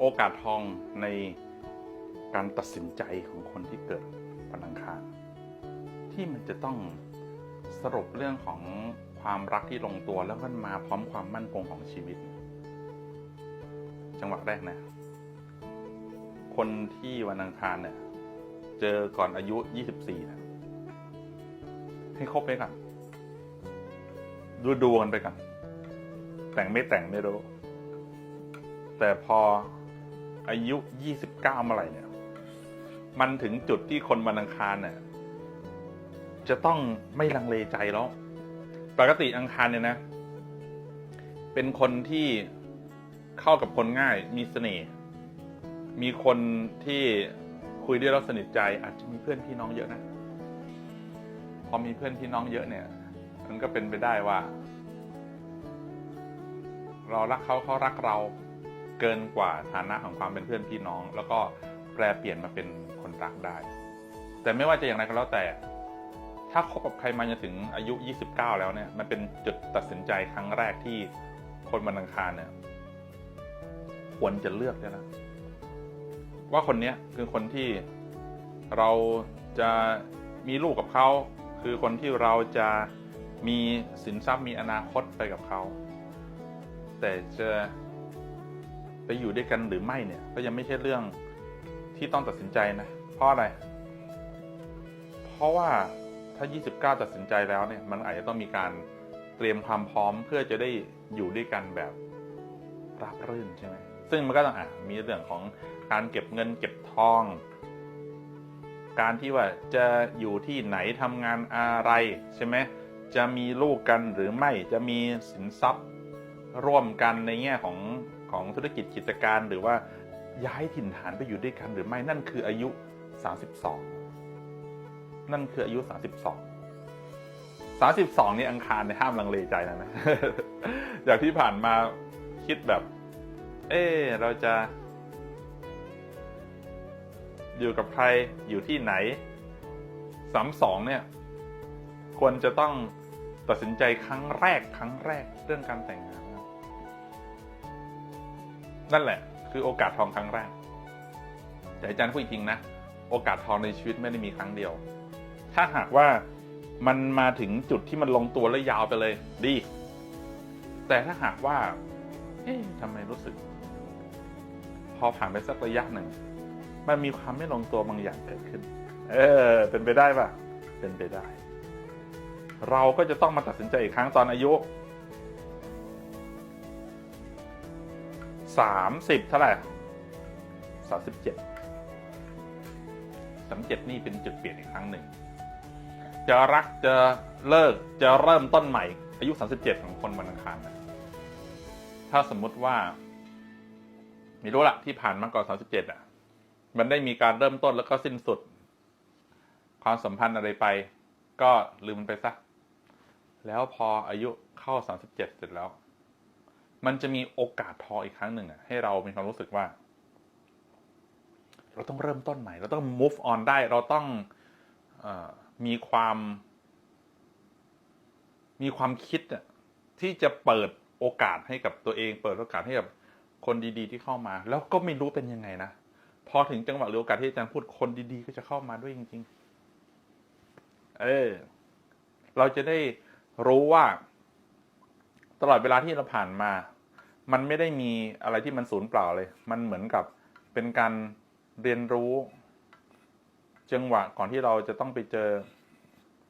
โอกาสทองในการตัดสินใจของคนที่เกิดวันอังคารที่มันจะต้องสรุปเรื่องของความรักที่ลงตัวแล้วก็มาพร้อมความมั่นคงของชีวิต จังหวะแรกนะคนที่วันอังคารเนี่ยเจอก่อนอายุ 24นะให้คบไปก่อนดูดูกันไปก่อนแต่งไม่แต่งไม่รู้ แต่พอ อายุ 29เมื่อไหร่เนี่ย มันถึงจุดที่คนวันอังคารเนี่ยจะต้องไม่ลังเลใจแล้ว ปกติอังคารเนี่ยนะ เป็นคนที่เข้ากับคนง่าย มีเสน่ห์ มีคนที่คุยด้วยแล้วสนิทใจ อาจจะมีเพื่อนพี่น้องเยอะนะ พอมีเพื่อนพี่น้องเยอะเนี่ย มันก็เป็นไปได้ว่า เรารักเขาเขารักเรา เกินกว่าฐานะของความเป็นเพื่อนพี่น้อง แล้วก็แปลเปลี่ยนมาเป็นคนรักได้ แต่ไม่ว่าจะอย่างไรก็แล้วแต่ ถ้าคบกับใครมาจนถึงอายุ 29 แล้วเนี่ยมันเป็นจุดตัดสินใจครั้งแรกที่คนวันอังคารเนี่ยควรจะเลือกด้แล้วว่าคนนี้คือคนที่เราจะมีลูกกับเขา คือคนที่เราจะมีสินทรัพย์มีอนาคตไปกับเขา แต่จะ ไปอยู่ด้วยกันหรือไม่เนี่ย ก็ยังไม่ใช่เรื่องที่ต้องตัดสินใจนะ เพราะอะไร เพราะว่าถ้า 29 ตัดสินใจแล้วเนี่ย มันอาจจะต้องมีการเตรียมความพร้อมเพื่อจะได้อยู่ด้วยกันแบบราบรื่นใช่ไหมซึ่งมันก็ต้องอะมีเรื่องของการเก็บเงินเก็บทอง การที่ว่าจะอยู่ที่ไหนทำงานอะไรใช่ไหมจะมีลูกกันหรือไม่จะมีสินทรัพย์ร่วมกันในแง่ของ ของธุรกิจกิจการ หรือว่าย้ายถิ่นฐานไปอยู่ด้วยกัน หรือไม่นั่นคืออายุ 32 นั่นคืออายุ 32 32นี่อังคารในห้ามลังเลใจนะนะอย่างที่ผ่านมาคิดแบบ เออเราจะ อยู่กับใครอยู่ที่ไหนสามสองเนี่ย ควรจะต้องตัดสินใจครั้งแรกครั้งแรกเรื่องการแต่งงาน นั่นแหละ คือโอกาสทองครั้งแรก แต่อาจารย์พูดจริงนะ โอกาสทองในชีวิตไม่ได้มีครั้งเดียว ถ้าหากว่ามันมาถึงจุดที่มันลงตัวและยาวไปเลย ดี แต่ถ้าหากว่า เอ๊ะทำไมรู้สึก พอผ่านไปสักระยะหนึ่ง มันมีความไม่ลงตัวบางอย่างเกิดขึ้น เออ เป็นไปได้ปะเป็นไปได้ เราก็จะต้องมาตัดสินใจอีกครั้งตอนอายุ สามสิบเท่าไหร่สามสิบเจ็ดสามเจ็ดนี่เป็นจุดเปลี่ยนอีกครั้งหนึ่ง จะรักจะเลิกจะเริ่มต้นใหม่ อายุสามสิบเจ็ดของคนวันอังคารนะถ้าสมมุติว่าไม่รู้ละที่ผ่านมาก่อนสามสิบเจ็ดอะ มันได้มีการเริ่มต้นแล้วก็สิ้นสุด ความสัมพันธ์อะไรไป ก็ลืมมันไปซะแล้วพออายุเข้าสามสิบเจ็ดเสร็จแล้ว มันจะมีโอกาสทออีกครั้งหนึ่งอะให้เรามีความรู้สึกว่า เราต้องเริ่มต้นใหม่ เราต้อง move on ได้ เราต้องอมีความ มีความคิดอะที่จะเปิดโอกาสให้กับตัวเอง เปิดโอกาสให้กับคนดีๆ ที่เข้ามา แล้วก็ไม่รู้เป็นยังไงนะ พอถึงจังหวะหรือโอกาสที่อาจารย์พูดคนดีๆ ก็จะเข้ามาด้วยจริง ๆ เออ เราจะได้รู้ว่า ตลอดเวลาที่เราผ่านมา มันไม่ได้มีอะไรที่มันสูญเปล่าเลย มันเหมือนกับเป็นการเรียนรู้ จังหวะก่อนที่เราจะต้องไปเจอ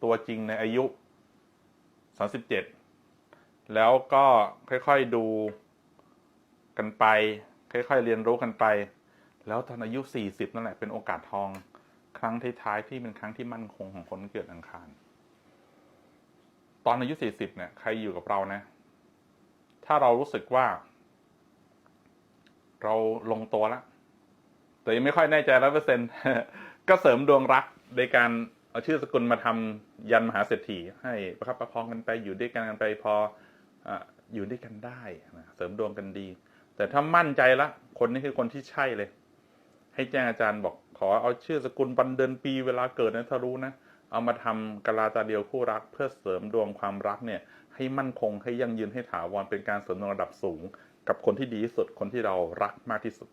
ตัวจริงในอายุ 37 แล้วก็ค่อยๆดูกันไป ค่อยๆเรียนรู้กันไป แล้วตอนอายุ 40 นั่นแหละเป็นโอกาสทอง ครั้งท้ายๆที่เป็นครั้งที่มั่นคงของคนเกิดอังคาร ตอนอายุ 40 เนี่ยใครอยู่กับเรานะ ถ้าเรารู้สึกว่า เราลงตัวแล้วแต่ยังไม่ค่อยแน่ใจร้อยเปอร์เซ็นก็เสริมดวงรักโดยการเอาชื่อสกุลมาทำยันมหาเศรษฐีให้ประคับประคองกันไปอยู่ด้วยกันกันไปพอออยู่ด้วยกันได้นะเสริมดวงกันดี แต่ถ้ามั่นใจละ คนนี้คือคนที่ใช่เลย ให้แจ้งอาจารย์บอกขอเอาชื่อสกุลวันเดือนปีเวลาเกิดนะถ้ารู้นะ เอามาทำกลาตาเดียวคู่รัก เพื่อเสริมดวงความรักเนี่ยให้มั่นคงให้ยั่งยืนให้ถาวรเป็นการเสริมดวงระดับสูง กับคนที่ดีที่สุดคนที่เรารักมากที่สุด